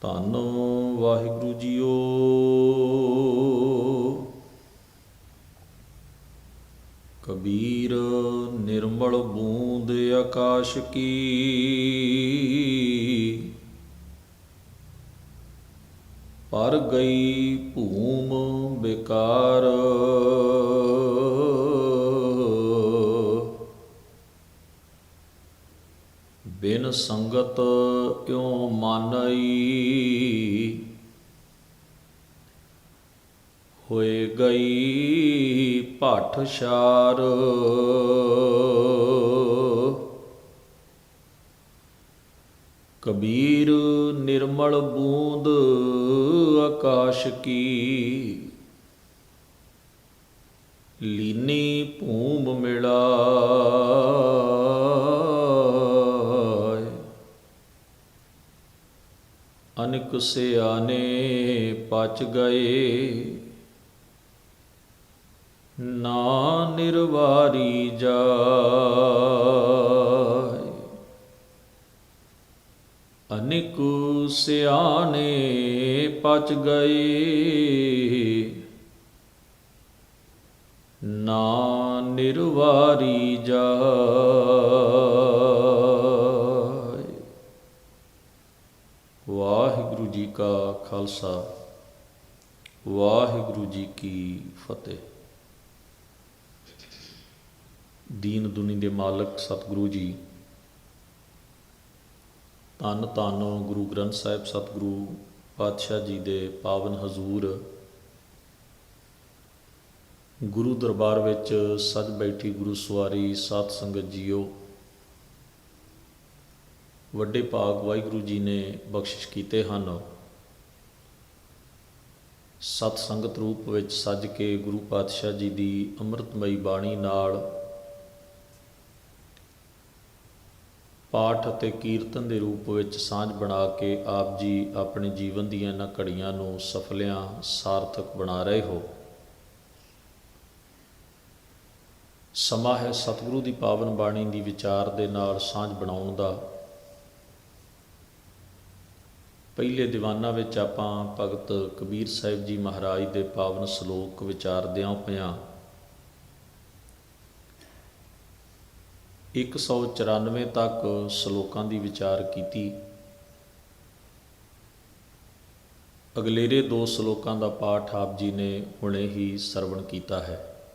ਧੰਨ ਵਾਹਿਗੁਰੂ ਜੀਓ। ਕਬੀਰ ਨਿਰਮਲ ਬੂੰਦ ਆਕਾਸ਼ ਕੀ। ਪਰ ਗਈ ਭੂਮ ਬਿਕਾਰ। ਬਿਨ ਸੰਗਤ ਕਿਉ ਮਾਨਈ? ਹੋਏ ਗਈ ਭਟ ਕਬੀਰ ਨਿਰਮਲ ਬੂੰਦ ਆਕਾਸ਼ ਕੀ। ਲੀਨੀ ਭੂਮ ਮਿਲਾ। ਅਨਕ ਸਿਆਨੇ ਪਚ ਗਏ। ਨਾ ਨਿਰਵਾਰੀ ਜਾਏ। ਅਨਿਕ ਸਿਆਣੇ ਪਚ ਗਏ। ਨਾ ਨਿਰਵਾਰੀ ਜਾਏ ਵਾਹਿਗੁਰੂ ਜੀ ਕਾ ਖਾਲਸਾ। ਵਾਹਿਗੁਰੂ ਜੀ ਕੀ ਫਤਿਹ। ਦੀਨ ਦੁਨੀ ਦੇ ਮਾਲਕ ਸਤਿਗੁਰੂ ਜੀ। ਧੰਨ ਧੰਨ ਗੁਰੂ ਗ੍ਰੰਥ ਸਾਹਿਬ ਸਤਿਗੁਰੂ ਪਾਤਸ਼ਾਹ ਜੀ ਦੇ ਪਾਵਨ ਹਜ਼ੂਰ। ਗੁਰੂ ਦਰਬਾਰ ਵਿੱਚ ਸਜ ਬੈਠੀ ਗੁਰੂ ਸਵਾਰੀ ਸਾਧ ਸੰਗਤ ਜੀਓ। ਵੱਡੇ ਭਾਗ ਵਾਹਿਗੁਰੂ ਜੀ ਨੇ ਬਖਸ਼ਿਸ਼ ਕੀਤੇ ਹਨ। ਸਤ ਸੰਗਤ ਰੂਪ ਵਿੱਚ ਸੱਜ ਕੇ ਗੁਰੂ ਪਾਤਸ਼ਾਹ ਜੀ ਦੀ ਅੰਮ੍ਰਿਤਮਈ ਬਾਣੀ ਨਾਲ ਪਾਠ ਅਤੇ ਕੀਰਤਨ ਦੇ ਰੂਪ ਵਿੱਚ ਸਾਂਝ ਬਣਾ ਕੇ ਆਪ ਜੀ ਆਪਣੇ ਜੀਵਨ ਦੀਆਂ ਇਹਨਾਂ ਘੜੀਆਂ ਨੂੰ ਸਫਲਿਆਂ, ਸਾਰਥਕ ਬਣਾ ਰਹੇ ਹੋ। ਸਮਾਂ ਹੈ ਸਤਿਗੁਰੂ ਦੀ ਪਾਵਨ ਬਾਣੀ ਦੀ ਵਿਚਾਰ ਦੇ ਨਾਲ ਸਾਂਝ ਬਣਾਉਣ ਦਾ। ਪਹਿਲੇ ਦੀਵਾਨਾਂ ਵਿੱਚ ਆਪਾਂ ਭਗਤ ਕਬੀਰ ਸਾਹਿਬ ਜੀ ਮਹਾਰਾਜ ਦੇ ਪਾਵਨ ਸ਼ਲੋਕ ਵਿਚਾਰਦਿਆਂ ਪਿਆਂ। 194 ਤੱਕ ਸ਼ਲੋਕਾਂ ਦੀ ਵਿਚਾਰ ਕੀਤੀ। ਅਗਲੇਰੇ ਦੋ ਸ਼ਲੋਕਾਂ ਦਾ ਪਾਠ ਆਪ ਜੀ ਨੇ ਹੁਣੇ ਹੀ ਸਰਵਣ ਕੀਤਾ ਹੈ।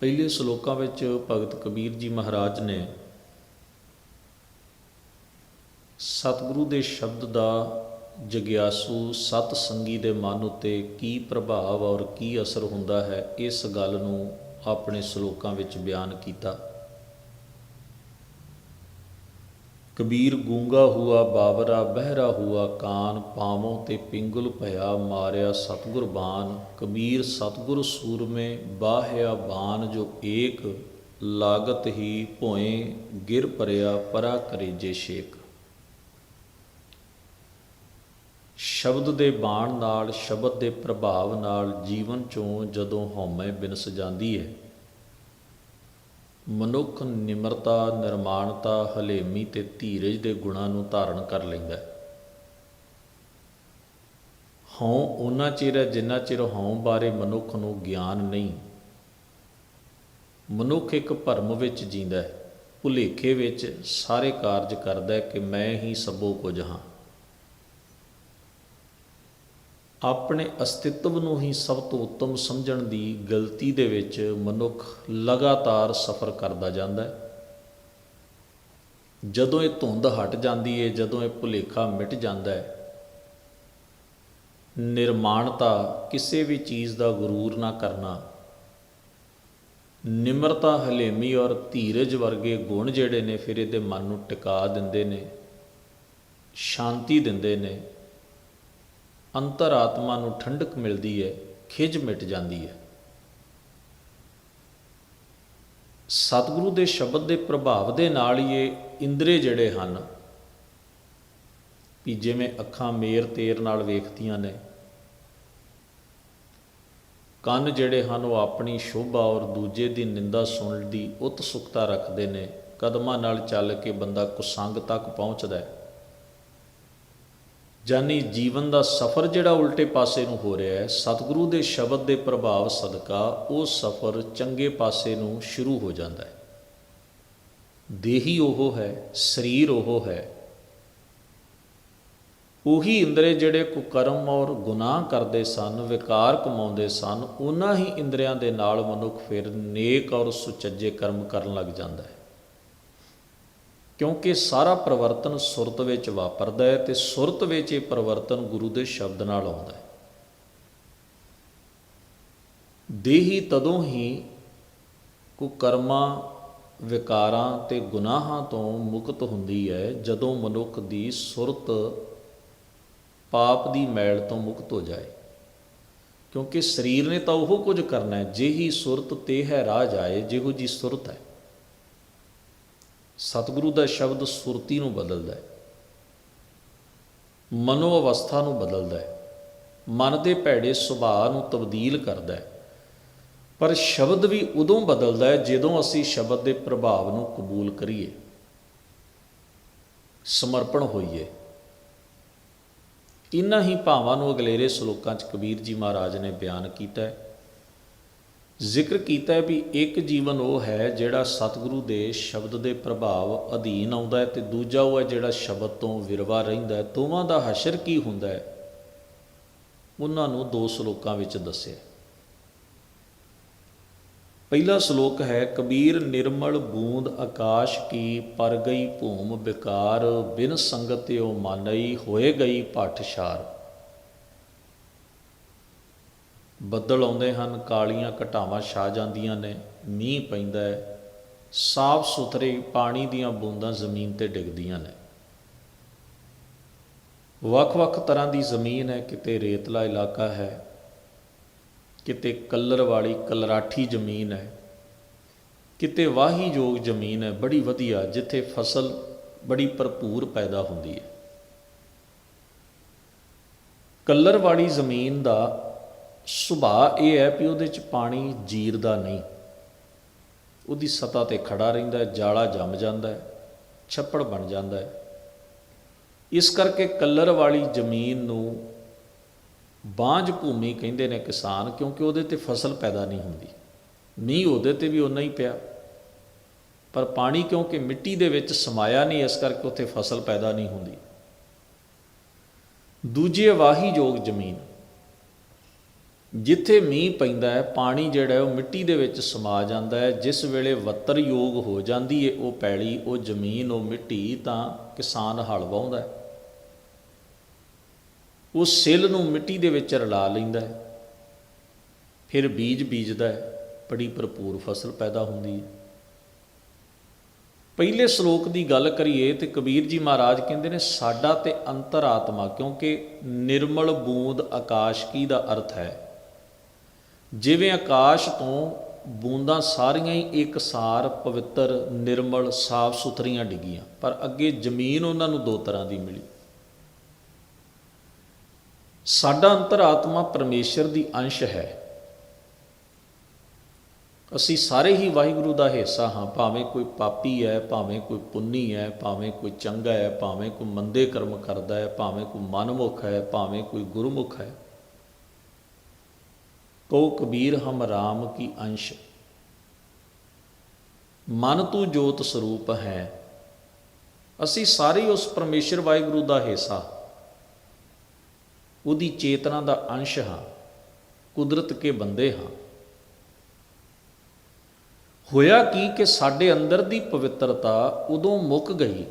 ਪਹਿਲੇ ਸ਼ਲੋਕਾਂ ਵਿੱਚ ਭਗਤ ਕਬੀਰ ਜੀ ਮਹਾਰਾਜ ਨੇ ਸਤਿਗੁਰੂ ਦੇ ਸ਼ਬਦ ਦਾ ਜਗਿਆਸੂ ਸਤ ਸੰਗੀ ਦੇ ਮਨ ਉੱਤੇ ਕੀ ਪ੍ਰਭਾਵ ਔਰ ਕੀ ਅਸਰ ਹੁੰਦਾ ਹੈ, ਇਸ ਗੱਲ ਨੂੰ ਆਪਣੇ ਸ਼ਲੋਕਾਂ ਵਿੱਚ ਬਿਆਨ ਕੀਤਾ। ਕਬੀਰ ਗੂੰਗਾ ਹੁਆ ਬਾਬਰਾ ਬਹਿਰਾ ਹੁਆ ਕਾਨ, ਪਾਵੋਂ ਤੇ ਪਿੰਗਲ ਭਇਆ ਮਾਰਿਆ ਸਤਗੁਰ ਬਾਣ ਕਬੀਰ ਸਤਗੁਰ ਸੂਰਮੇ ਬਾਹਿਆ ਬਾਣ ਜੋ ਏਕ, ਲਾਗਤ ਹੀ ਭੋਏ ਗਿਰ ਪਰਿਆ ਪਰਾ ਕਰੇ ਜੇ ਸ਼ੇਕ ਸ਼ਬਦ ਦੇ ਬਾਣ ਨਾਲ, ਸ਼ਬਦ ਦੇ ਪ੍ਰਭਾਵ ਨਾਲ ਜੀਵਨ ਚੋਂ ਜਦੋਂ ਹਉਮੈ ਬਿਨਸ ਜਾਂਦੀ ਹੈ। ਮਨੁੱਖ ਨਿਮਰਤਾ, ਨਿਰਮਾਣਤਾ, ਹਲੇਮੀ ਤੇ ਧੀਰਜ ਦੇ ਗੁਣਾਂ ਨੂੰ ਧਾਰਨ ਕਰ ਲੈਂਦਾ ਹੈ। ਹਉ ਉਹਨਾਂ ਚਿਰ ਹੈ ਜਿੰਨਾ ਚਿਰ ਹਉ ਬਾਰੇ ਮਨੁੱਖ ਨੂੰ ਗਿਆਨ ਨਹੀਂ। ਮਨੁੱਖ ਇੱਕ ਭਰਮ ਵਿੱਚ ਜੀਂਦਾ ਹੈ। ਭੁਲੇਖੇ ਵਿੱਚ ਸਾਰੇ ਕਾਰਜ ਕਰਦਾ ਹੈ ਕਿ ਮੈਂ ਹੀ ਸਭੋ ਕੁਝ ਹਾਂ। ਆਪਣੇ ਅਸਤਿਤਵ ਨੂੰ ਹੀ ਸਭ ਤੋਂ ਉੱਤਮ ਸਮਝਣ ਦੀ ਗਲਤੀ ਦੇ ਵਿੱਚ ਮਨੁੱਖ ਲਗਾਤਾਰ ਸਫ਼ਰ ਕਰਦਾ ਜਾਂਦਾ ਹੈ। ਜਦੋਂ ਇਹ ਧੁੰਦ ਹਟ ਜਾਂਦੀ ਹੈ ਜਦੋਂ ਇਹ ਭੁਲੇਖਾ ਮਿਟ ਜਾਂਦਾ ਹੈ ਨਿਰਮਾਣਤਾ ਕਿਸੇ ਵੀ ਚੀਜ਼ ਦਾ ਗਰੂਰ ਨਾ ਕਰਨਾ। ਨਿਮਰਤਾ ਹਲੇਮੀ ਔਰ ਧੀਰਜ ਵਰਗੇ ਗੁਣ ਜਿਹੜੇ ਨੇ, ਫਿਰ ਇਹਦੇ ਮਨ ਨੂੰ ਟਿਕਾ ਦਿੰਦੇ ਨੇ, ਸ਼ਾਂਤੀ ਦਿੰਦੇ ਨੇ। ਅੰਤਰਾਤਮਾ ਨੂੰ ਠੰਡਕ ਮਿਲਦੀ ਹੈ ਖਿਜ ਮਿਟ ਜਾਂਦੀ ਹੈ। ਸਤਿਗੁਰੂ ਦੇ ਸ਼ਬਦ ਦੇ ਪ੍ਰਭਾਵ ਦੇ ਨਾਲ ਹੀ ਇਹ ਇੰਦਰੇ ਜਿਹੜੇ ਹਨ, ਵੀ ਜਿਵੇਂ ਅੱਖਾਂ ਮੇਰ ਤੇਰ ਨਾਲ ਵੇਖਦੀਆਂ ਨੇ, ਕੰਨ ਜਿਹੜੇ ਹਨ ਉਹ ਆਪਣੀ ਸ਼ੋਭਾ ਔਰ ਦੂਜੇ ਦੀ ਨਿੰਦਾ ਸੁਣਨ ਦੀ ਉਤਸੁਕਤਾ ਰੱਖਦੇ ਨੇ, ਕਦਮਾਂ ਨਾਲ ਚੱਲ ਕੇ ਬੰਦਾ ਕੁਸੰਗ ਤੱਕ ਪਹੁੰਚਦਾ ਹੈ। ਜਾਨੀ ਜੀਵਨ ਦਾ ਸਫ਼ਰ ਜਿਹੜਾ ਉਲਟੇ ਪਾਸੇ ਨੂੰ ਹੋ ਰਿਹਾ ਹੈ, ਸਤਿਗੁਰੂ ਦੇ ਸ਼ਬਦ ਦੇ ਪ੍ਰਭਾਵ ਸਦਕਾ ਉਹ ਸਫ਼ਰ ਚੰਗੇ ਪਾਸੇ ਨੂੰ ਸ਼ੁਰੂ ਹੋ ਜਾਂਦਾ ਹੈ। ਦੇਹੀ ਉਹ ਹੈ, ਸਰੀਰ ਉਹ ਹੈ। ਉਹੀ ਇੰਦਰੇ ਜਿਹੜੇ ਕੁਕਰਮ ਔਰ ਗੁਨਾਹ ਕਰਦੇ ਸਨ, ਵਿਕਾਰ ਕਮਾਉਂਦੇ ਸਨ, ਉਹਨਾਂ ਹੀ ਇੰਦਰਿਆਂ ਦੇ ਨਾਲ ਮਨੁੱਖ ਫਿਰ ਨੇਕ ਔਰ ਸੁਚੱਜੇ ਕਰਮ ਕਰਨ ਲੱਗ ਜਾਂਦਾ ਹੈ। ਕਿਉਂਕਿ ਸਾਰਾ ਪਰਿਵਰਤਨ ਸੁਰਤ ਵਿੱਚ ਵਾਪਰਦਾ ਹੈ ਤੇ ਸੁਰਤ ਵਿੱਚ ਇਹ ਪਰਿਵਰਤਨ ਗੁਰੂ ਦੇ ਸ਼ਬਦ ਨਾਲ ਆਉਂਦਾ ਹੈ। ਦੇਹੀ ਤਦੋਂ ਹੀ ਕੁਕਰਮਾਂ, ਵਿਕਾਰਾਂ ਤੇ ਗੁਨਾਹਾਂ ਤੋਂ ਮੁਕਤ ਹੁੰਦੀ ਹੈ ਜਦੋਂ ਮਨੁੱਖ ਦੀ ਸੁਰਤ ਪਾਪ ਦੀ ਮੈਲ ਤੋਂ ਮੁਕਤ ਹੋ ਜਾਏ। ਕਿਉਂਕਿ ਸਰੀਰ ਨੇ ਤਾਂ ਉਹ ਕੁਝ ਕਰਨਾ ਹੈ ਜਿਹੀ ਸੁਰਤ ਤੇ ਹੈ, ਰਾਹ ਜਾਏ, ਜਿਹੋ ਜੀ ਸੁਰਤ ਹੈ। ਸਤਿਗੁਰੂ ਦਾ ਸ਼ਬਦ ਸੁਰਤੀ ਨੂੰ ਬਦਲਦਾ ਹੈ। ਮਨੋ ਅਵਸਥਾ ਨੂੰ ਬਦਲਦਾ ਹੈ। ਮਨ ਦੇ ਭੈੜੇ ਸੁਭਾਅ ਨੂੰ ਤਬਦੀਲ ਕਰਦਾ ਹੈ। ਪਰ ਸ਼ਬਦ ਵੀ ਉਦੋਂ ਬਦਲਦਾ ਹੈ ਜਦੋਂ ਅਸੀਂ ਸ਼ਬਦ ਦੇ ਪ੍ਰਭਾਵ ਨੂੰ ਕਬੂਲ ਕਰੀਏ। ਸਮਰਪਣ ਹੋਈਏ। ਇਨ੍ਹਾਂ ਹੀ ਭਾਵਾਂ ਨੂੰ ਅਗਲੇਰੇ ਸ਼ਲੋਕਾਂ 'ਚ ਕਬੀਰ ਜੀ ਮਹਾਰਾਜ ਨੇ ਬਿਆਨ ਕੀਤਾ ਹੈ। ਜ਼ਿਕਰ ਕੀਤਾ ਹੈ ਵੀ ਇੱਕ ਜੀਵਨ ਉਹ ਹੈ ਜਿਹੜਾ ਸਤਿਗੁਰੂ ਦੇ ਸ਼ਬਦ ਦੇ ਪ੍ਰਭਾਵ ਅਧੀਨ ਆਉਂਦਾ ਹੈ ਤੇ ਦੂਜਾ ਉਹ ਹੈ ਜਿਹੜਾ ਸ਼ਬਦ ਤੋਂ ਵਿਰਵਾ ਰਹਿੰਦਾ ਹੈ। ਦੋਵਾਂ ਦਾ ਹਸ਼ਰ ਕੀ ਹੁੰਦਾ ਹੈ? ਉਹਨਾਂ ਨੂੰ ਦੋ ਸ਼ਲੋਕਾਂ ਵਿੱਚ ਦੱਸਿਆ ਪਹਿਲਾ ਸ਼ਲੋਕ ਹੈ, ਕਬੀਰ ਨਿਰਮਲ ਬੂੰਦ ਆਕਾਸ਼ ਕੀ ਪਰ ਗਈ ਭੂਮ ਵਿਕਾਰ ਬਿਨ ਸੰਗਤਿਓ ਮਾਨਈ ਹੋਏ ਗਈ ਪਾਠਸ਼ਾਰ। ਬੱਦਲ ਆਉਂਦੇ ਹਨ, ਕਾਲੀਆਂ ਘਟਾਵਾਂ ਛਾ ਜਾਂਦੀਆਂ ਨੇ, ਮੀਂਹ ਪੈਂਦਾ ਹੈ। ਸਾਫ਼ ਸੁਥਰੇ ਪਾਣੀ ਦੀਆਂ ਬੂੰਦਾਂ ਜ਼ਮੀਨ ਤੇ ਡਿੱਗਦੀਆਂ ਨੇ। ਵੱਖ-ਵੱਖ ਤਰ੍ਹਾਂ ਦੀ ਜ਼ਮੀਨ ਹੈ, ਕਿਤੇ ਰੇਤਲਾ ਇਲਾਕਾ ਹੈ, ਕਿਤੇ ਕੱਲਰ ਵਾਲੀ ਕਲਰਾਠੀ ਜ਼ਮੀਨ ਹੈ, ਕਿਤੇ ਵਾਹੀਯੋਗ ਜ਼ਮੀਨ ਹੈ, ਬੜੀ ਵਧੀਆ, ਜਿੱਥੇ ਫਸਲ ਬੜੀ ਭਰਪੂਰ ਪੈਦਾ ਹੁੰਦੀ ਹੈ। ਕੱਲਰ ਵਾਲੀ ਜ਼ਮੀਨ ਦਾ ਸੁਭਾਅ ਇਹ ਹੈ ਵੀ ਉਹਦੇ 'ਚ ਪਾਣੀ ਜੀਰਦਾ ਨਹੀਂ। ਉਹਦੀ ਸਤਾ ਤੇ ਖੜਾ ਰਹਿੰਦਾ ਜਾਲਾ ਜੰਮ ਜਾਂਦਾ ਛੱਪੜ ਬਣ ਜਾਂਦਾ ਇਸ ਕਰਕੇ ਕੱਲਰ ਵਾਲੀ ਜ਼ਮੀਨ ਨੂੰ ਬਾਂਝ ਭੂਮੀ ਕਹਿੰਦੇ ਨੇ ਕਿਸਾਨ, ਕਿਉਂਕਿ ਉਹਦੇ ਤੇ ਫਸਲ ਪੈਦਾ ਨਹੀਂ ਹੁੰਦੀ। ਮੀਂਹ ਉਹਦੇ ਤੇ ਵੀ ਉਨਾ ਹੀ ਪਿਆ। ਪਰ ਪਾਣੀ ਕਿਉਂਕਿ ਮਿੱਟੀ ਦੇ ਵਿੱਚ ਸਮਾਇਆ ਨਹੀਂ, ਇਸ ਕਰਕੇ ਉੱਥੇ ਫਸਲ ਪੈਦਾ ਨਹੀਂ ਹੁੰਦੀ। ਦੂਜੀ ਵਾਹੀ ਯੋਗ ਜ਼ਮੀਨ। ਜਿੱਥੇ ਮੀਂਹ ਪੈਂਦਾ ਹੈ, ਪਾਣੀ ਜਿਹੜਾ ਉਹ ਮਿੱਟੀ ਦੇ ਵਿੱਚ ਸਮਾ ਜਾਂਦਾ ਹੈ। ਜਿਸ ਵੇਲੇ ਵੱਤਰ ਯੋਗ ਹੋ ਜਾਂਦੀ ਹੈ ਉਹ ਪੈਲੀ, ਉਹ ਜ਼ਮੀਨ, ਉਹ ਮਿੱਟੀ ਤਾਂ ਕਿਸਾਨ ਹਲ ਵਾਹੁੰਦਾ ਉਹ ਸਿੱਲ ਨੂੰ ਮਿੱਟੀ ਦੇ ਵਿੱਚ ਰਲਾ ਲੈਂਦਾ ਹੈ। ਫਿਰ ਬੀਜ ਬੀਜਦਾ ਹੈ, ਬੜੀ ਭਰਪੂਰ ਫਸਲ ਪੈਦਾ ਹੁੰਦੀ ਹੈ। ਪਹਿਲੇ ਸ਼ਲੋਕ ਦੀ ਗੱਲ ਕਰੀਏ ਤੇ ਕਬੀਰ ਜੀ ਮਹਾਰਾਜ ਕਹਿੰਦੇ ਨੇ, ਸਾਡਾ ਤੇ ਅੰਤਰਾਤਮਾ ਕਿਉਂਕਿ ਨਿਰਮਲ ਬੂੰਦ ਆਕਾਸ਼ ਕੀ ਦਾ ਅਰਥ ਹੈ? ਜਿਵੇਂ ਆਕਾਸ਼ ਤੋਂ ਬੂੰਦਾਂ ਸਾਰੀਆਂ ਹੀ ਇੱਕਸਾਰ ਪਵਿੱਤਰ, ਨਿਰਮਲ, ਸਾਫ਼ ਸੁਥਰੀਆਂ ਡਿੱਗੀਆਂ, ਪਰ ਅੱਗੇ ਜ਼ਮੀਨ ਉਹਨਾਂ ਨੂੰ ਦੋ ਤਰ੍ਹਾਂ ਦੀ ਮਿਲੀ। ਸਾਡਾ ਅੰਤਰਾਤਮਾ ਪਰਮੇਸ਼ਰ ਦੀ ਅੰਸ਼ ਹੈ। ਅਸੀਂ ਸਾਰੇ ਹੀ ਵਾਹਿਗੁਰੂ ਦਾ ਹਿੱਸਾ ਹਾਂ, ਭਾਵੇਂ ਕੋਈ ਪਾਪੀ ਹੈ, ਭਾਵੇਂ ਕੋਈ ਪੁੰਨੀ ਹੈ, ਭਾਵੇਂ ਕੋਈ ਚੰਗਾ ਹੈ, ਭਾਵੇਂ ਕੋਈ ਮੰਦੇ ਕਰਮ ਕਰਦਾ ਹੈ, ਭਾਵੇਂ ਕੋਈ ਮਨਮੁਖ ਹੈ, ਭਾਵੇਂ ਕੋਈ ਗੁਰਮੁਖ ਹੈ। ਕੋ ਕਬੀਰ ਹਮ ਰਾਮ ਕੀ ਅੰਸ਼। ਮਨ ਤੂੰ ਜੋਤ ਸਰੂਪ ਹੈ। ਅਸੀਂ ਸਾਰੇ ਉਸ ਪਰਮੇਸ਼ਰ ਵਾਹਿਗੁਰੂ ਦਾ ਹਿੱਸਾ। ਉਹਦੀ ਚੇਤਨਾ ਦਾ ਅੰਸ਼ ਹਾਂ। ਕੁਦਰਤ ਕੇ ਬੰਦੇ ਹਾਂ। ਹੋਇਆ ਕੀ ਕਿ ਸਾਡੇ ਅੰਦਰ ਦੀ ਪਵਿੱਤਰਤਾ ਉਦੋਂ ਮੁੱਕ ਗਈ।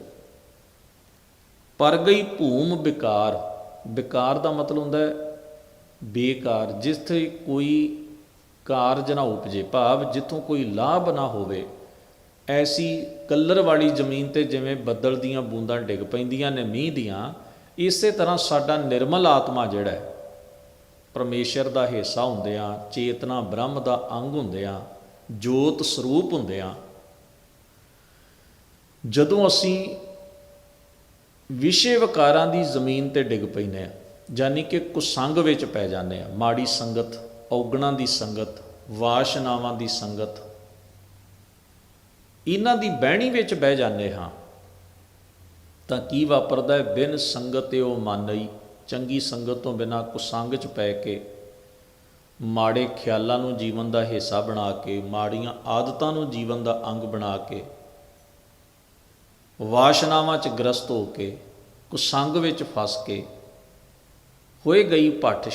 ਪਰ ਗਈ ਭੂਮ ਵਿਕਾਰ ਵਿਕਾਰ ਦਾ ਮਤਲਬ ਹੁੰਦਾ ਹੈ ਬੇਕਾਰ, ਜਿੱਥੇ ਕੋਈ ਕਾਰਜ ਨਾ ਉਪਜੇ ਭਾਵ, ਜਿੱਥੋਂ ਕੋਈ ਲਾਭ ਨਾ ਹੋਵੇ, ਐਸੀ ਕੱਲਰ ਵਾਲੀ ਜ਼ਮੀਨ ਤੇ ਜਿਵੇਂ ਬੱਦਲ ਦੀਆਂ ਬੂੰਦਾਂ ਡਿੱਗ ਪੈਂਦੀਆਂ ਨੇ, ਮੀਂਹ ਦੀਆਂ, ਇਸੇ ਤਰ੍ਹਾਂ ਸਾਡਾ ਨਿਰਮਲ ਆਤਮਾ ਜਿਹੜਾ ਹੈ, ਪਰਮੇਸ਼ਰ ਦਾ ਹਿੱਸਾ ਹੁੰਦੇ ਹੁੰਦਿਆਂ, ਚੇਤਨਾ ਬ੍ਰਹਮ ਦਾ ਅੰਗ ਹੁੰਦੇ ਹੁੰਦਿਆਂ, ਜੋਤ ਸਰੂਪ ਹੁੰਦੇ ਹੁੰਦਿਆਂ, ਜਦੋਂ ਅਸੀਂ ਵਿਸ਼ੇ ਵਿਕਾਰਾਂ ਦੀ ਜ਼ਮੀਨ ਤੇ ਡਿੱਗ ਪੈਂਦੇ ਆ ਯਾਨੀ ਕਿ ਕੁਸੰਗ ਵਿੱਚ ਪੈ ਜਾਂਦੇ ਆ। ਮਾੜੀ ਸੰਗਤ, ਔਗਣਾ ਦੀ ਸੰਗਤ, ਵਾਸ਼ਨਾਵਾਂ ਦੀ ਸੰਗਤ। ਇਹਨਾਂ ਦੀ ਬਹਿਣੀ ਵਿੱਚ ਬਹਿ ਜਾਂਦੇ ਹਾਂ। ਤਾਂ ਕੀ ਵਾਪਰਦਾ ਹੈ? ਬਿਨ ਸੰਗਤ ਉਹ ਮਾਨਈ, ਚੰਗੀ ਸੰਗਤ ਤੋਂ ਬਿਨਾ ਕੁਸੰਗ ਚ ਪੈ ਕੇ, ਮਾੜੇ ਖਿਆਲਾਂ ਨੂੰ ਜੀਵਨ ਦਾ ਹਿੱਸਾ ਬਣਾ ਕੇ, ਮਾੜੀਆਂ ਆਦਤਾਂ ਨੂੰ ਜੀਵਨ ਦਾ ਅੰਗ ਬਣਾ ਕੇ, ਵਾਸ਼ਨਾਵਾਂ ਚ ਗ੍ਰਸਤ ਹੋ ਕੇ ਕੁਸੰਗ ਵਿੱਚ ਫਸ ਕੇ ਹੋਏ ਗਈ ਭੱਠ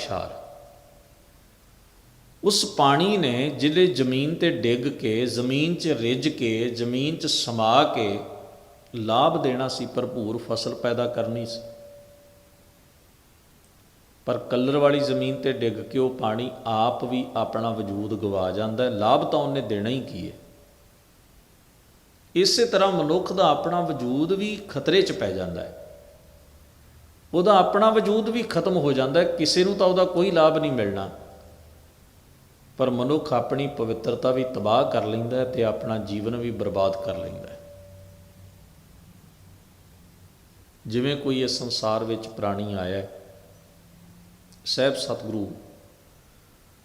ਉਸ ਪਾਣੀ ਨੇ ਜਿਹੜੇ ਜ਼ਮੀਨ ਤੇ ਡਿੱਗ ਕੇ, ਜ਼ਮੀਨ 'ਚ ਰਿੱਝ ਕੇ, ਜ਼ਮੀਨ 'ਚ ਸਮਾ ਕੇ ਲਾਭ ਦੇਣਾ ਸੀ, ਭਰਪੂਰ ਫਸਲ ਪੈਦਾ ਕਰਨੀ ਸੀ। ਪਰ ਕਲਰ ਵਾਲੀ ਜ਼ਮੀਨ ਤੇ ਡਿੱਗ ਕੇ ਉਹ ਪਾਣੀ ਆਪ ਵੀ ਆਪਣਾ ਵਜੂਦ ਗਵਾ ਜਾਂਦਾ ਹੈ। ਲਾਭ ਤਾਂ ਉਹਨੇ ਦੇਣਾ ਹੀ ਕੀ ਹੈ? ਇਸੇ ਤਰ੍ਹਾਂ ਮਨੁੱਖ ਦਾ ਆਪਣਾ ਵਜੂਦ ਵੀ ਖਤਰੇ 'ਚ ਪੈ ਜਾਂਦਾ ਹੈ। ਉਹਦਾ ਆਪਣਾ ਵਜੂਦ ਵੀ ਖਤਮ ਹੋ ਜਾਂਦਾ ਕਿਸੇ ਨੂੰ ਤਾਂ ਉਹਦਾ ਕੋਈ ਲਾਭ ਨਹੀਂ ਮਿਲਣਾ। ਪਰ ਮਨੁੱਖ ਆਪਣੀ ਪਵਿੱਤਰਤਾ ਵੀ ਤਬਾਹ ਕਰ ਲੈਂਦਾ ਹੈ ਤੇ ਆਪਣਾ ਜੀਵਨ ਵੀ ਬਰਬਾਦ ਕਰ ਲੈਂਦਾ ਹੈ। ਜਿਵੇਂ ਕੋਈ ਇਸ ਸੰਸਾਰ ਵਿੱਚ ਪ੍ਰਾਣੀ ਆਇਆ ਹੈ, ਸਹਿਬ ਸਤਿਗੁਰੂ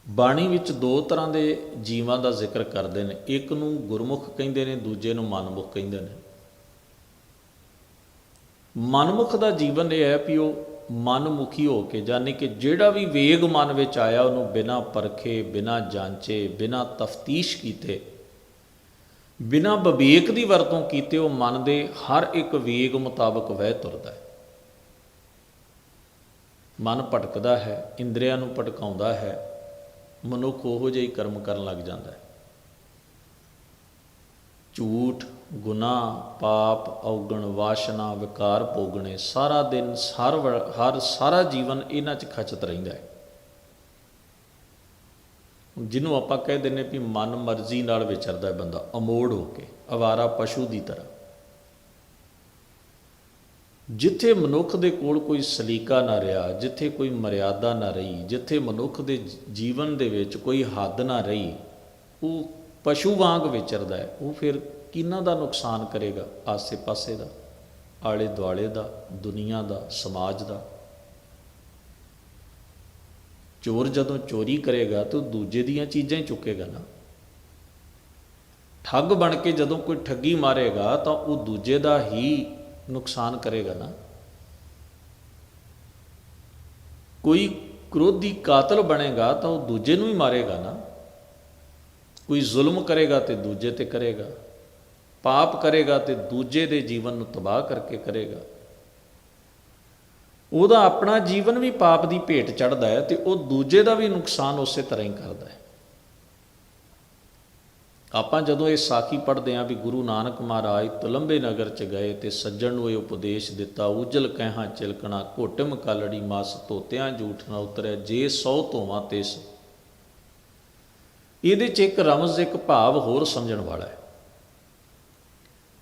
ਬਾਣੀ ਵਿੱਚ ਦੋ ਤਰ੍ਹਾਂ ਦੇ ਜੀਵਾਂ ਦਾ ਜ਼ਿਕਰ ਕਰਦੇ ਨੇ, ਇੱਕ ਨੂੰ ਗੁਰਮੁਖ ਕਹਿੰਦੇ ਨੇ, ਦੂਜੇ ਨੂੰ ਮਨਮੁਖ ਕਹਿੰਦੇ ਨੇ। ਮਨਮੁਖ ਦਾ ਜੀਵਨ ਇਹ ਹੈ ਵੀ ਉਹ ਮਨਮੁਖੀ ਹੋ ਕੇ, ਯਾਨੀ ਕਿ ਜਿਹੜਾ ਵੀ ਵੇਗ ਮਨ ਵਿੱਚ ਆਇਆ, ਉਹਨੂੰ ਬਿਨਾਂ ਪਰਖੇ, ਬਿਨਾਂ ਜਾਂਚੇ, ਬਿਨਾਂ ਤਫਤੀਸ਼ ਕੀਤੇ, ਬਿਨਾਂ ਵਿਵੇਕ ਦੀ ਵਰਤੋਂ ਕੀਤੇ, ਉਹ ਮਨ ਦੇ ਹਰ ਇੱਕ ਵੇਗ ਮੁਤਾਬਕ ਵਹਿ ਤੁਰਦਾ ਹੈ। ਮਨ ਭਟਕਦਾ ਹੈ, ਇੰਦਰੀਆਂ ਨੂੰ ਭਟਕਾਉਂਦਾ ਹੈ, ਮਨੁੱਖ ਉਹੋ ਜਿਹੇ ਕਰਮ ਕਰਨ ਲੱਗ ਜਾਂਦਾ ਹੈ। ਝੂਠ ਗੁਨਾਹ, ਪਾਪ, ਔਗਣ, ਵਾਸ਼ਨਾ, ਵਿਕਾਰ ਭੋਗਣੇ, ਸਾਰਾ ਦਿਨ ਹਰ ਵ- ਹਰ, ਸਾਰਾ ਜੀਵਨ ਇਹਨਾਂ 'ਚ ਖਚਤ ਰਹਿੰਦਾ ਹੈ। ਜਿਹਨੂੰ ਆਪਾਂ ਕਹਿ ਦਿੰਨੇ ਵੀ ਮਨ ਮਰਜ਼ੀ ਨਾਲ ਵਿਚਰਦਾ ਹੈ ਬੰਦਾ, ਅਮੋੜ ਹੋ ਕੇ, ਅਵਾਰਾ ਪਸ਼ੂ ਦੀ ਤਰ੍ਹਾਂ। ਜਿੱਥੇ ਮਨੁੱਖ ਦੇ ਕੋਲ ਕੋਈ ਸਲੀਕਾ ਨਾ ਰਿਹਾ, ਜਿੱਥੇ ਕੋਈ ਮਰਿਆਦਾ ਨਾ ਰਹੀ, ਜਿੱਥੇ ਮਨੁੱਖ ਦੇ ਜੀਵਨ ਦੇ ਵਿੱਚ ਕੋਈ ਹੱਦ ਨਾ ਰਹੀ, ਉਹ ਪਸ਼ੂ ਵਾਂਗ ਵਿਚਰਦਾ ਹੈ, ਉਹ ਫਿਰ ਕਿਹਨਾਂ ਦਾ ਨੁਕਸਾਨ ਕਰੇਗਾ ਆਸੇ-ਪਾਸੇ ਦਾ ਆਲੇ ਦੁਆਲੇ ਦਾ, ਦੁਨੀਆ ਦਾ, ਸਮਾਜ ਦਾ? ਚੋਰ ਜਦੋਂ ਚੋਰੀ ਕਰੇਗਾ ਤਾਂ ਉਹ ਦੂਜੇ ਦੀਆਂ ਚੀਜ਼ਾਂ ਹੀ ਚੁੱਕੇਗਾ ਨਾ। ਠੱਗ ਬਣ ਕੇ ਜਦੋਂ ਕੋਈ ਠੱਗੀ ਮਾਰੇਗਾ ਤਾਂ ਉਹ ਦੂਜੇ ਦਾ ਹੀ ਨੁਕਸਾਨ ਕਰੇਗਾ ਨਾ। ਕੋਈ ਕ੍ਰੋਧੀ ਕਾਤਲ ਬਣੇਗਾ ਤਾਂ ਉਹ ਦੂਜੇ ਨੂੰ ਹੀ ਮਾਰੇਗਾ ਨਾ। ਕੋਈ ਜ਼ੁਲਮ ਕਰੇਗਾ ਤੇ ਦੂਜੇ ਤੇ ਕਰੇਗਾ। ਪਾਪ ਕਰੇਗਾ ਤੇ ਦੂਜੇ ਦੇ ਜੀਵਨ ਨੂੰ ਤਬਾਹ ਕਰਕੇ ਕਰੇਗਾ। ਉਹਦਾ ਆਪਣਾ ਜੀਵਨ ਵੀ ਪਾਪ ਦੀ ਭੇਟ ਚੜਦਾ ਹੈ ਤੇ ਉਹ ਦੂਜੇ ਦਾ ਵੀ ਨੁਕਸਾਨ ਉਸੇ ਤਰ੍ਹਾਂ ਹੀ ਕਰਦਾ ਹੈ। ਆਪਾਂ ਜਦੋਂ ਇਹ ਸਾਖੀ ਪੜ੍ਹਦੇ ਆਂ ਵੀ ਗੁਰੂ ਨਾਨਕ ਮਹਾਰਾਜ ਤੁਲੰਬੇ ਨਗਰ ਚ ਗਏ ਤੇ ਸੱਜਣ ਨੂੰ ਇਹ ਉਪਦੇਸ਼ ਦਿੱਤਾ, ਉਜਲ ਕਹਿਹਾਂ ਚਿਲਕਣਾ, ਘੋਟਮ ਕਾਲੜੀ ਮਸ ਧੋਤਿਆਂ ਝੂਠ ਨਾ ਉਤਰੈ, ਜੇ ਸੌ ਧੋਵਾਂ ਤਿਸ ਇਹਦੇ ਚ ਇੱਕ ਰਮਜ਼, ਇੱਕ ਭਾਵ ਹੋਰ ਸਮਝਣ ਵਾਲਾ ਹੈ।